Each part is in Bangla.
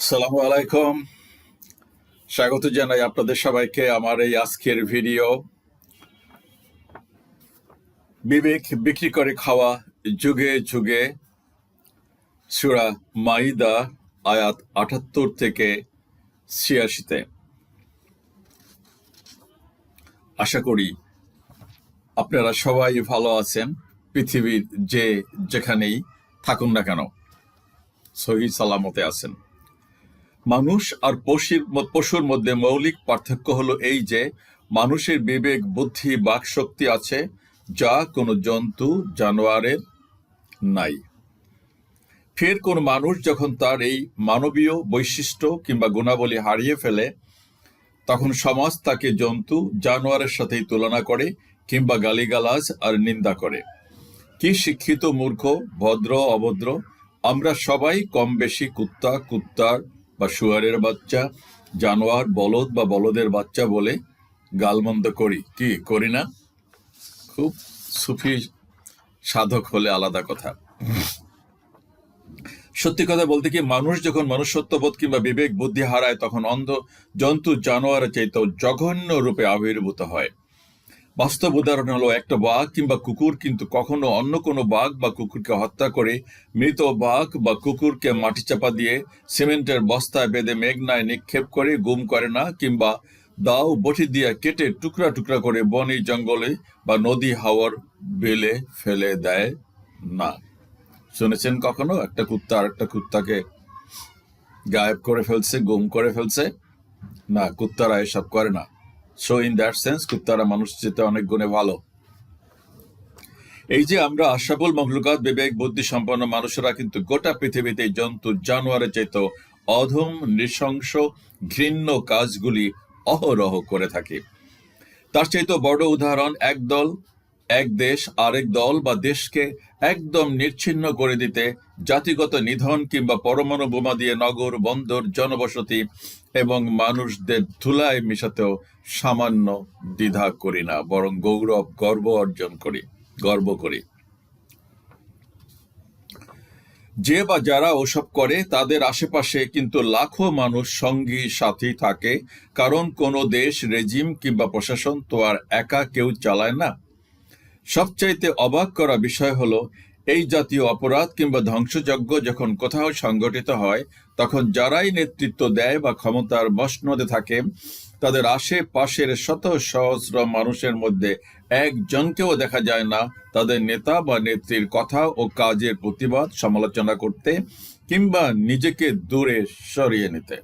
আসসালামু আলাইকুম। স্বাগত জানাই আপনাদের সবাইকে আমার এই আজকের ভিডিও। বিবেক বিক্রি করে খাওয়া যুগে যুগে সুরা মাইদা আয়াত আটাত্তর থেকে ছিয়াশিতে। আশা করি আপনারা সবাই ভালো আছেন, পৃথিবীর যে যেখানেই থাকুন না কেন, সহি সালামতে আছেন। মানুষ আর পশুর পশুর মধ্যে মৌলিক পার্থক্য হলো এই যে, মানুষের বিবেক, বুদ্ধি, বাক শক্তি আছে, যা কোনো জন্তু, জানোয়ারের নাই। ফের কোন মানুষ যখন তার এই মানবীয় বৈশিষ্ট্য কিংবা গুণাবলী হারিয়ে ফেলে, তখন সমাজ তাকে জন্তু, জানোয়ারের সাথেই তুলনা করে কিংবা গালিগালাজ আর নিন্দা করে। কি শিক্ষিত মূর্খ, ভদ্র, অভদ্র, আমরা সবাই কম বেশি কুত্তা, কুত্তার বা শুয়ারের বাচ্চা, জানোয়ার, বলদ বা বলদের বাচ্চা বলে গালমন্দ করি। কি? করি না? খুব সুফি সাধক হলে আলাদা কথা। সত্যি কথা বলতে কি, মানুষ যখন মনুষ্যত্ববোধ কিংবা বিবেক বুদ্ধি হারায়, তখন অন্ধ জন্তু জানোয়ারের চাইতেও জঘন্য রূপে আবির্ভূত হয়। বাস্তব উদাহরণ হলো একটা বাঘ কিংবা কুকুর, কিন্তু কখনো অন্য কোনো বাঘ বা কুকুরকে হত্যা করে মৃত বাঘ বা কুকুরকে মাটি চাপা দিয়ে সিমেন্টের বস্তায় বেঁধে মেঘনায় নিক্ষেপ করে, গুম করে না, কিংবা দাও বটি দিয়ে কেটে টুকরা টুকরা করে বনে জঙ্গলে বা নদী হাওয়ার বেলে ফেলে দেয় না। শুনেছেন কখনো? একটা কুত্তা আর একটা কুত্তাকে গায়েব করে ফেলছে, গুম করে ফেলছে? না, কুত্তারা এসব করে না। সো ইন দ্যাট সেন্স কুত্তারা মানুষ যেতে অনেক গুণে ভালো। এই যে আমরা আশাবুল মখলুকাত বিবেক বুদ্ধি সম্পন্ন মানুষেরা কিন্তু গোটা পৃথিবীতে জন্তু, জানোয়ারের চাইতে অধম, নৃশংস, ঘৃণ্য কাজগুলি অহরহ করে থাকে। তার চাইতে বড় উদাহরণ এক দল এক দেশ, আরেক দল বা দেশকে একদম নিচ্ছিন্ন করে দিতে, জাতিগত নিধন কিংবা পরমাণু বোমা দিয়ে নগর, বন্দর, জনবসতি এবং মানুষদের ধুলায় মিশাতেও সামান্য দ্বিধা করি না, বরং গৌরব, গর্ব অর্জন করি, গর্ব করি। যে বা যারা ওসব করে, তাদের আশেপাশে কিন্তু লাখো মানুষ সঙ্গী, সাথী থাকে, কারণ কোনো দেশ, রেজিম কিংবা প্রশাসন তো আর একা কেউ চালায় না। সবচাইতে অবাক করা বিষয় হলো, এই জাতীয় অপরাধ কিংবা ধ্বংসযজ্ঞ যখন কোথাও সংগঠিত হয়, তখন যারাই নেতৃত্ব দেয় বা ক্ষমতার মসনদে থাকে, তাদের আশেপাশের শত সহস্র মানুষের মধ্যে একজনকেও দেখা যায় না। তাদের নেতা বা নেত্রীর কথা ও কাজের প্রতিবাদ সমালোচনা করতে কিংবা নিজেকে দূরে সরিয়ে নিতে।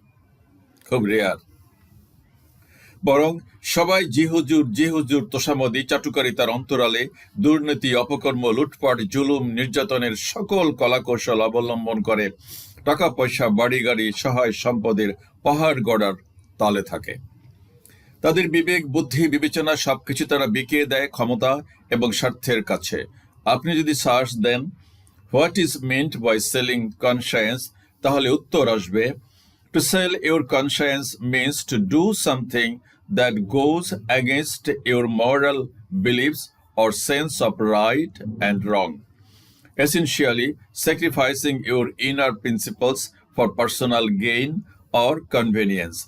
খুব রেয়ার বরং সবাই জি হুজুর জি হুজুর তোষামদি চাটুকারিতার অন্তরালে দুর্নীতি, অপকর্ম, লুটপাট, জুলুম, নির্যাতনের সকল কলাকৌশল অবলম্বন করে টাকা, পয়সা, বাড়ি, গাড়ি, সহায় সম্পদের পাহাড় গড়ার তালে থাকে। তাদের বিবেক, বুদ্ধি, বিবেচনা সবকিছু তারা বিকিয়ে দেয় ক্ষমতা এবং স্বার্থের কাছে। আপনি যদি search then, what is meant by selling conscience? তাহলে উত্তর আসবে, to sell your conscience means to do something that goes against your moral beliefs or sense of right and wrong. Essentially, sacrificing your inner principles for personal gain or convenience,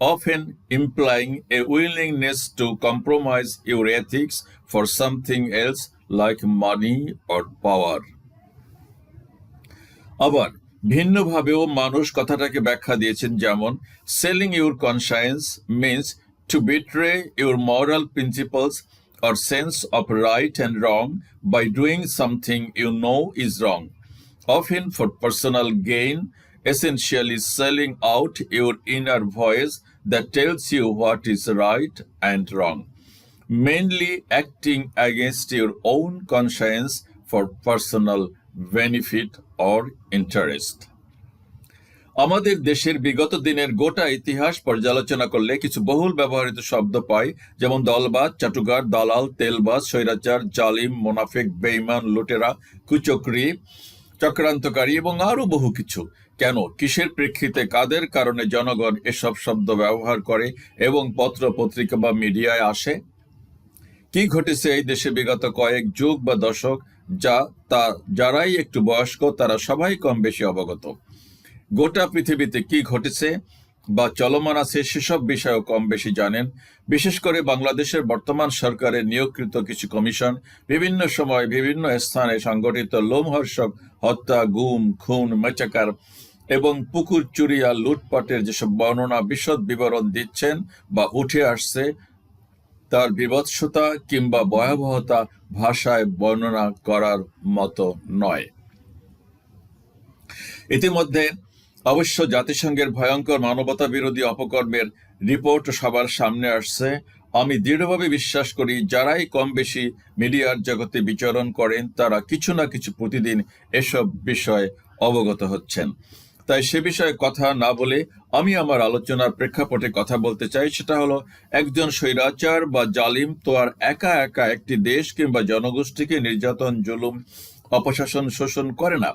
often implying a willingness to compromise your ethics for something else like money or power. আবার ভিন্নভাবেও মানুষ কথাটাকে ব্যাখ্যা দিয়েছেন যেমন selling your conscience means to betray your moral principles or sense of right and wrong by doing something you know is wrong, often for personal gain, essentially selling out your inner voice that tells you what is right and wrong, mainly acting against your own conscience for personal benefit or interest. আমাদের দেশের বিগত দিনের গোটা ইতিহাস পর্যালোচনা করলে কিছু বহুল ব্যবহৃত শব্দ পাই, যেমন দলবাদ চাটুকার, দালাল, তেলবাজ, স্বৈরাচার, জালিম, মোনাফেক বেইমান লুটেরা, কুচক্রি, চক্রান্তকারী এবং আরও বহু কিছু। কেন? কিসের প্রেক্ষিতে কাদের কারণে জনগণ এসব শব্দ ব্যবহার করে এবং পত্র, পত্রিকা বা মিডিয়ায় আসে? কি ঘটেছে এই দেশে বিগত কয়েক যুগ বা দশক, যা তা, যারাই একটু বয়স্ক, তারা সবাই কম বেশি অবগত? গোটা পৃথিবীতে কি ঘটেছে বা চলমান আছে সেসব বিষয়েও কম বেশি জানেন। বিশেষ করে বাংলাদেশের বর্তমান সরকারের নিয়োগকৃত কিছু কমিশন বিভিন্ন সময় বিভিন্ন স্থানে সংগঠিত লোমহর্ষক হত্যা, গুম, খুন মেচাকার এবং পুকুর চুরি আর লুটপাটের যেসব বর্ণনা বিশদ বিবরণ দিচ্ছেন বা উঠে আসছে, তার বিভৎসতা কিংবা ভয়াবহতা ভাষায় বর্ণনা করার মতো নয়। ইতিমধ্যে অবশ্য জাতিসংঘের ভয়ঙ্কর মানবতা বিরোধী অপকর্মের রিপোর্ট সবার সামনে আসছে। আমি দৃঢ়ভাবে বিশ্বাস করি, যারাই কম বেশি মিডিয়ার জগতে বিচরণ করেন, তারা কিছু না কিছু প্রতিদিন এসব বিষয়ে অবগত হচ্ছেন। তাই সে বিষয়ে কথা না বলে আমি আমার আলোচনার প্রেক্ষাপটে কথা বলতে চাই। সেটা হলো, একজন স্বৈরাচার বা জালিম তো আর একা একা একটি দেশ কিংবা জনগোষ্ঠীকে নির্যাতন, জুলুম, অপশাসন, শোষণ করে না।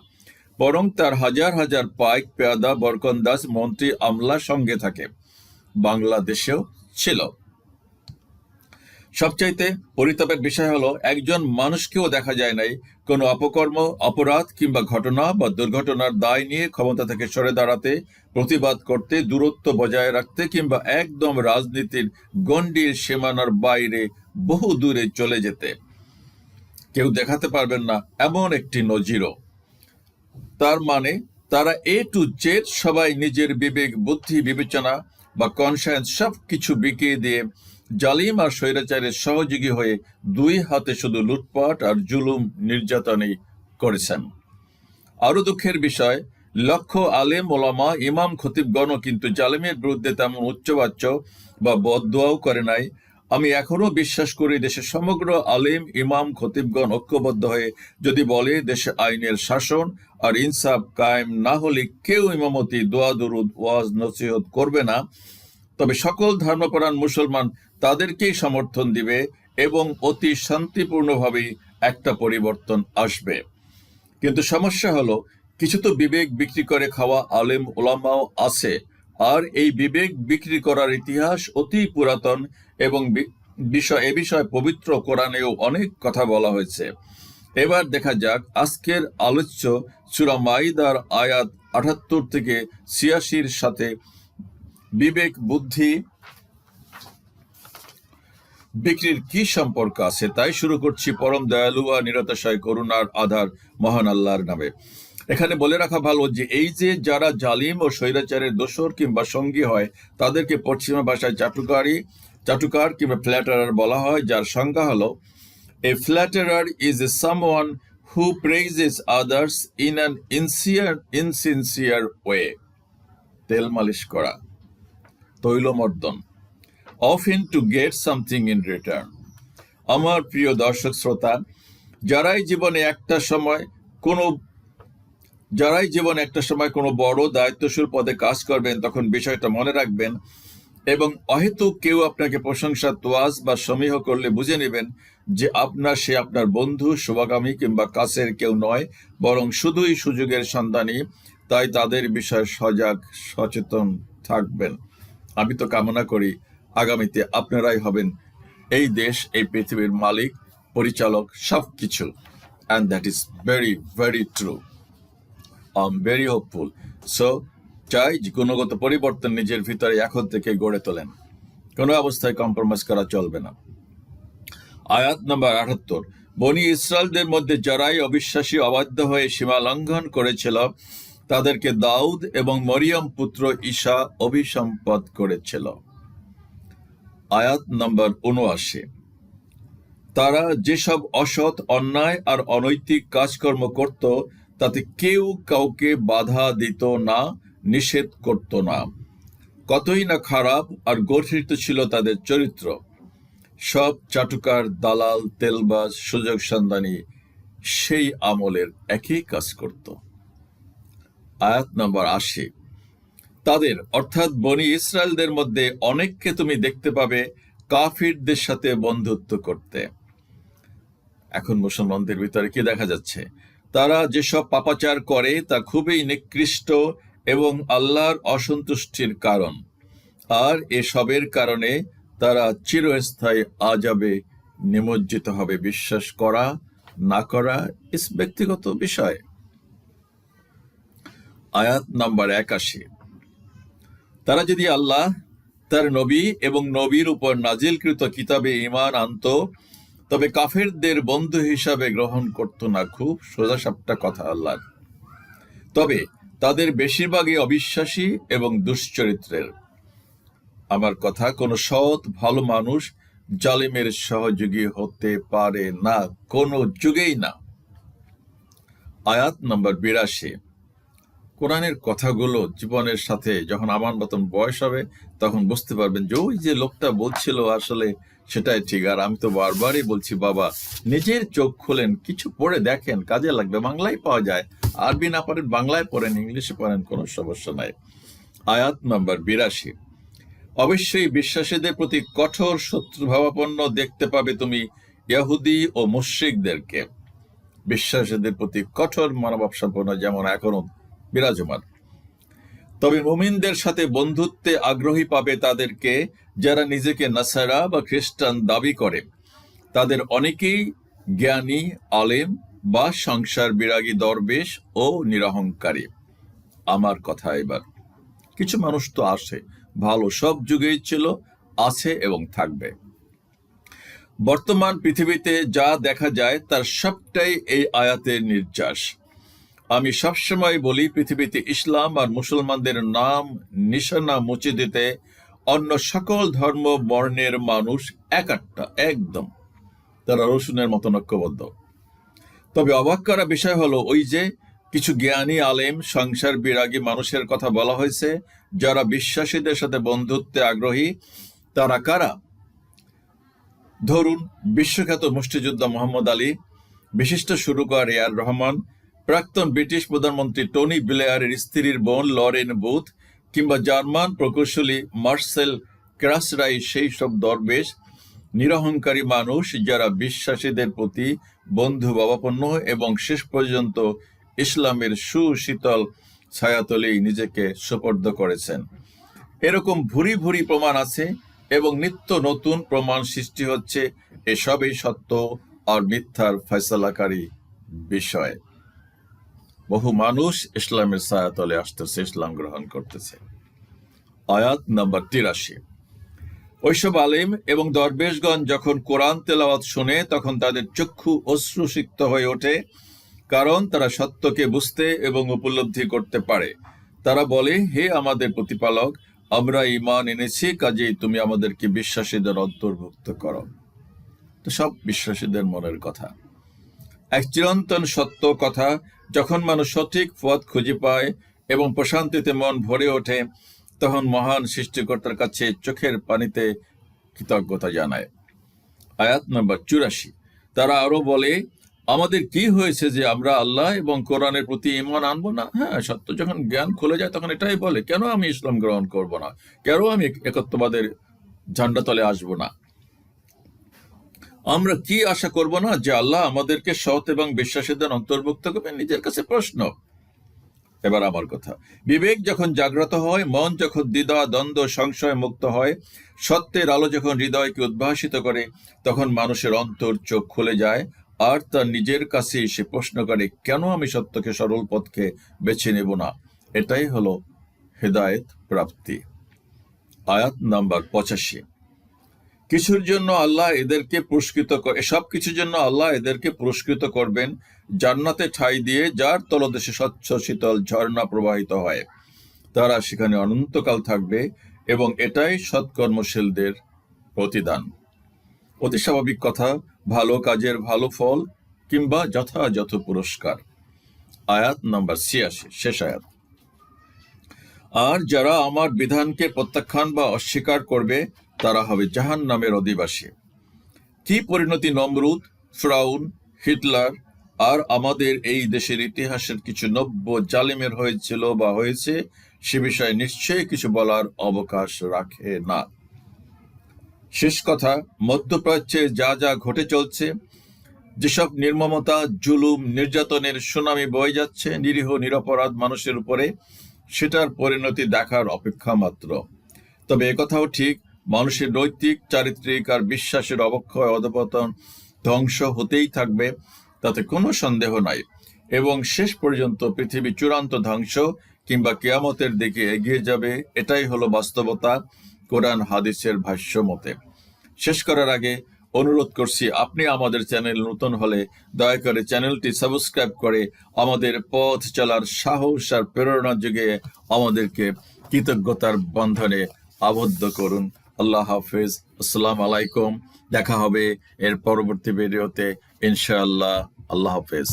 বরং তার হাজার হাজার পাইক পেয়াদা বরকন্দাজ মন্ত্রী আমলা সঙ্গে থাকে। বাংলাদেশেও ছিল। সবচাইতে পরিতাপের বিষয় হলো, একজন মানুষকেও দেখা যায় নাই। কোনো অপকর্ম, অপরাধ কিংবা ঘটনা বা দুর্ঘটনার দায় নিয়ে ক্ষমতা থেকে সরে দাঁড়াতে, প্রতিবাদ করতে, দূরত্ব বজায় রাখতে কিংবা একদম রাজনীতির গণ্ডির সীমানার বাইরে বহু দূরে চলে যেতে। কেউ দেখাতে পারবেন না এমন একটি নজিরও। তার মানে তারা এ টু জেড সবাই নিজের বিবেক, বুদ্ধি, বিবেচনা বা কনসায়েন্স সব কিছু বিকিয়ে দিয়ে জালিম আর স্বৈরাচারের সহযোগী হয়ে দুই হাতে শুধু লুটপাট আর জুলুম নির্যাতনই করেছেন। আরও দুঃখের বিষয় লক্ষ আলেম, ওলামা, ইমাম, খতিবগণও কিন্তু জালিমের বিরুদ্ধে তেমন উচ্চবাচ্য বা বদোয়াও করে নাই। আমি এখনও বিশ্বাস করি দেশের সমগ্র আলিম, ইমাম, খতিবগণ ঐক্যবদ্ধ হয়ে যদি বলে দেশে আইনের শাসন আর ইনসাফ কায়েম না হলে কেউ ইমামতি, দোয়া, দরুদ, ওয়াজ, নসিহত করবে না। তবে সকল ধর্মপরাণ মুসলমান তাদেরকেই সমর্থন দিবে এবং অতি শান্তিপূর্ণভাবেই একটা পরিবর্তন আসবে। কিন্তু সমস্যা হলো, কিছু তো বিবেক বিক্রি করে খাওয়া আলেম ওলামাও আছে। আর এই বিবেক বিক্রি করার ইতিহাস অতি পুরাতন এবং বিষয়, এ বিষয়ে পবিত্র কোরআনেও অনেক কথা বলা হয়েছে। এবার দেখা যাক আজকের আলোচ্য সুরা মাইদার আয়াত আটাত্তর থেকে ছিয়াশির সাথে বিবেক বুদ্ধি বিক্রির কি সম্পর্ক আছে তাই শুরু করছি পরম দয়ালু আর নিরতাশয় করুণার আধার মহান আল্লাহর নামে। এখানে বলে রাখা ভালো যে এই যে যারা জালিম ও স্বৈরাচারের দোষর কিংবা সঙ্গী হয়, তাদেরকে পশ্চিমা ভাষায় চাটুকারি, চাটুকার কিংবা ফ্ল্যাটারার বলা হয়, যার সংজ্ঞা হলো a flatterer is a someone who praises others in an insincere insincere way তেল মালিশ করা, তৈলমর্দন of in to get something in return আমার প্রিয় দর্শক শ্রোতা যারাই জীবনে একটা সময় কোনো যারাই জীবনে একটা সময় কোনো বড় দায়িত্বশীল পদে কাজ করবেন, তখন বিষয়টা মনে রাখবেন এবং অহেতুক কেউ আপনাকে প্রশংসা তোয়াজ বা সমীহ করলে বুঝে নেবেন যে আপনার, সে আপনার বন্ধু শুভাকামী কিংবা কাছের কেউ নয়, বরং শুধুই সুযোগের সন্ধানী, তাই তাদের বিষয়ে সজাগ, সচেতন থাকবেন। আমি তো কামনা করি আগামীতে আপনারাই হবেন এই দেশ, এই পৃথিবীর মালিক, পরিচালক সব কিছু and that is very very true I am very hopeful so চাই যে গুণগত পরিবর্তন নিজের ভিতরে এখন থেকে গড়ে তোলেন। কোনো অবস্থায় কম্প্রোমাইজ করা চলবে না। আয়াত নম্বর আটাত্তর। বনি ইসরায়েলদের মধ্যে যারাই অবিশ্বাসী অবাধ্য হয়ে সীমা লঙ্ঘন করেছিল, তাদেরকে দাউদ এবং মরিয়ম পুত্র ঈশা অভিসম্পদ করেছিল। আয়াত নম্বর উনআশি তারা যেসব অসৎ, অন্যায় আর অনৈতিক কাজকর্ম করত তাতে কেউ কাউকে বাধা দিত না, নিষেধ করত না। কতই না খারাপ আর গঠিত ছিল তাদের চরিত্র। সব চাটুকার দালাল, তেলবাজ, সুযোগ সন্ধানী সেই আমলের একই কাজ করত। আয়াত নম্বর আশি। তাদের, অর্থাৎ বনি ইসরায়েলদের মধ্যে অনেককে তুমি দেখতে পাবে কাফিরদের সাথে বন্ধুত্ব করতে। এখন মুসলমানদের ভিতরে কি দেখা যাচ্ছে? তারা যেসব পাপাচার করে তা খুবই নিকৃষ্ট এবং আল্লাহর অসন্তুষ্টির কারণ। আর এসবের কারণে তারা চিরস্থায়ী আজাবে নিমজ্জিত হবে। বিশ্বাস করা না করা ইস ব্যক্তিগত বিষয়। আয়াত নাম্বার একাশি। তারা যদি আল্লাহ, তার নবী এবং নবীর উপর নাজিলকৃত কিতাবে ইমান আনত তবে কাফেরদের বন্ধু হিসাবে গ্রহণ করত না খুব সোজাসাপটা কথা আল্লাহ তবে তাদের বেশিরভাগই অবিশ্বাসী এবং দুশ্চরিত্রের। আমার কথা কোনো সৎ, ভালো মানুষ জালিমের সহযোগী হতে পারে না, কোনো যুগেই না। আয়াত নম্বর বিরাশি। কোরআনের কথাগুলো জীবনের সাথে যখন আমার মতন বয়স হবে, তখন বুঝতে পারবেন যে ওই যে লোকটা বলছিল আসলে সেটাই ঠিক। আর আমি তো বারবারই বলছি, বাবা, নিজের চোখ খোলেন, কিছু পড়ে দেখেন, কাজে লাগবে। বাংলায় পাওয়া যায়। আরবি না পারেন, বাংলায় পড়েন, ইংলিশে পড়েন, কোনো সমস্যা নাই। আয়াত নম্বর বিরাশি। অবশ্যই বিশ্বাসীদের প্রতি কঠোর শত্রুভাবাপন্ন দেখতে পাবে তুমি ইহুদি ও মুশ্রিকদেরকে। বিশ্বাসীদের প্রতি কঠোর মানবাবসম্পন্ন যেমন এখনও বিরাজমান। তবে মুমিনদের সাথে বন্ধুত্বে আগ্রহী পাবে তাদেরকে যারা নিজেকে নাসারা বা খ্রিস্টান দাবি করে, তাদের অনেকেই জ্ঞানী, আলেম বা সংসার বিরাগী দরবেশ ও নিরহংকারী। আমার কথা এবার। কিছু মানুষ তো আসে, ভালো সব যুগেই ছিল, আছে এবং থাকবে। বর্তমান পৃথিবীতে যা দেখা যায়, তার সবটাই এই আয়াতের নির্যাস। আমি সবসময় বলি, পৃথিবীতে ইসলাম আর মুসলমানদের নাম নিশানা মুছে দিতে অন্য সকল ধর্ম বর্ণের মানুষ একাট্টা একদম। তারা রসুনের মতো ঐক্যবদ্ধ। তবে অবাক করা বিষয় হলো, ওই যে কিছু জ্ঞানী আলেম সংসার বিরাগী মানুষের কথা বলা হয়েছে, যারা বিশ্বাসীদের সাথে বন্ধুত্বে আগ্রহী, তারা কারা? ধরুন, বিশ্বখ্যাত মুষ্টিযোদ্ধা মোহাম্মদ আলী, বিশিষ্ট সুরকার এ আর রহমান, প্রাক্তন ব্রিটিশ প্রধানমন্ত্রী টনি ব্লেয়ারের স্ত্রীর বোন লরেন বুথ কিংবা জার্মান প্রকৌশলী মার্সেল ক্রাসরাই সেই সব দরবেশ, নিরহংকারী মানুষ যারা বিশ্বাসীদের প্রতি বন্ধু ভাবাপন্ন এবং শেষ পর্যন্ত ইসলামের সুশীতল ছায়াতলেই নিজেকে সুপর্দ করেছেন। এরকম ভুরি ভুরি প্রমাণ আছে এবং নিত্য নতুন প্রমাণ সৃষ্টি হচ্ছে এসবই সত্য আর মিথ্যার ফয়সলাকারী বিষয়। বহু মানুষ ইসলামের ছায়াতলে আসতেছে, ইসলাম গ্রহণ করতেছে। আয়াত নাম্বার তিরাশি। ওইসব আলিম এবং দরবেশগণ যখন কোরআন তেলাওয়াত শুনে, তখন তাদের চক্ষু অশ্রুসিক্ত হয়ে ওঠে, কারণ তারা সত্যকে বুঝতে এবং উপলব্ধি করতে পারে। তারা বলে, হে আমাদের প্রতিপালক, আমরা ইমান এনেছি, কাজেই তুমি আমাদেরকে বিশ্বাসীদের অন্তর্ভুক্ত করো। তো সব বিশ্বাসীদের মনের কথা। এক চিরন্তন সত্য কথা যখন মানুষ সঠিক পথ খুঁজে পায় এবং প্রশান্তিতে মন ভরে ওঠে, তখন মহান সৃষ্টিকর্তার কাছে চোখের পানিতে কৃতজ্ঞতা জানায়। আয়াত নম্বর চুরাশি। তারা আরও বলে, আমাদের কি হয়েছে যে আমরা আল্লাহ এবং কোরআনের প্রতি ইমান আনব না? হ্যাঁ সত্য, যখন জ্ঞান খুলে যায় তখন এটাই বলে, কেন আমি ইসলাম গ্রহণ করব না? কেন আমি একত্ববাদের ঝান্ডা তলে আসব না? আমরা কি আশা করব না যে আল্লাহ আমাদেরকে সৎ এবং বিশ্বাসীদের অন্তর্ভুক্ত করবেন নিজের কাছে প্রশ্ন। এবার আমার কথা। বিবেক যখন জাগ্রত হয়, মন যখন দ্বিধা, দ্বন্দ্ব, সংশয় মুক্ত হয়, সত্যের আলো যখন হৃদয়কে উদ্ভাসিত করে, তখন মানুষের অন্তর চোখ খুলে যায়, আর তার নিজের কাছে এসে প্রশ্ন করে, কেন আমি সত্যকে, সরল পথকে বেছে নেব না? এটাই হলো হেদায়েত প্রাপ্তি। আয়াত নাম্বার পঁচাশি। কিছুর জন্য আল্লাহ এদেরকে পুরস্কৃত সব কিছুর জন্য আল্লাহ এদেরকে পুরস্কৃত করবেন জান্নাতে ঠাই দিয়ে যার তলদেশে স্বচ্ছ শীতল ঝর্ণা প্রবাহিত হয়। তারা সেখানে অনন্তকাল থাকবে এবং এটাই সৎকর্মশীলদের প্রতিদান। অতি স্বাভাবিক কথা, ভালো কাজের ভালো ফল কিংবা যথাযথ পুরস্কার। আয়াত নম্বর ছিয়াশি, শেষ আয়াত। আর যারা আমার বিধানকে প্রত্যাখ্যান বা অস্বীকার করবে তারা হবে জাহান নামের অধিবাসী। কি পরিণতি নমরুদ, ফ্রাউন, হিটলার আর আমাদের এই দেশের ইতিহাসের কিছু নব্য জালিমের হয়েছিল বা হয়েছে, সে বিষয়ে নিশ্চয়ই কিছু বলার অবকাশ রাখে না। শেষ কথা, মধ্যপ্রাচ্যে যা যা ঘটে চলছে, যেসব নির্মমতা, জুলুম, নির্যাতনের সুনামি বয়ে যাচ্ছে, নিরীহ, নিরপরাধ মানুষের উপরে, সেটার পরিণতি দেখার অপেক্ষা মাত্র। তবে একথাও ঠিক মানুষের নৈতিক, চারিত্রিক আর বিশ্বাসের অবক্ষয়, অধপতন ধ্বংস হতেই থাকবে, তাতে কোনো সন্দেহ নাই। এবং শেষ পর্যন্ত পৃথিবী চূড়ান্ত ধ্বংস কিংবা কেয়ামতের দিকে এগিয়ে যাবে, এটাই হলো বাস্তবতা, কোরআন হাদিসের ভাষ্য মতে শেষ করার আগে অনুরোধ করছি, আপনি আমাদের চ্যানেল নতুন হলে দয়া করে চ্যানেলটি সাবস্ক্রাইব করে আমাদের পথ চলার সাহস আর প্রেরণা যুগে আমাদেরকে কৃতজ্ঞতার বন্ধনে আবদ্ধ করুন। আল্লাহ হাফেজ। আসসালাম আলাইকুম। দেখা হবে এর পরবর্তী ভিডিওতে। ইনশাআল্লাহ আল্লাহ হাফেজ।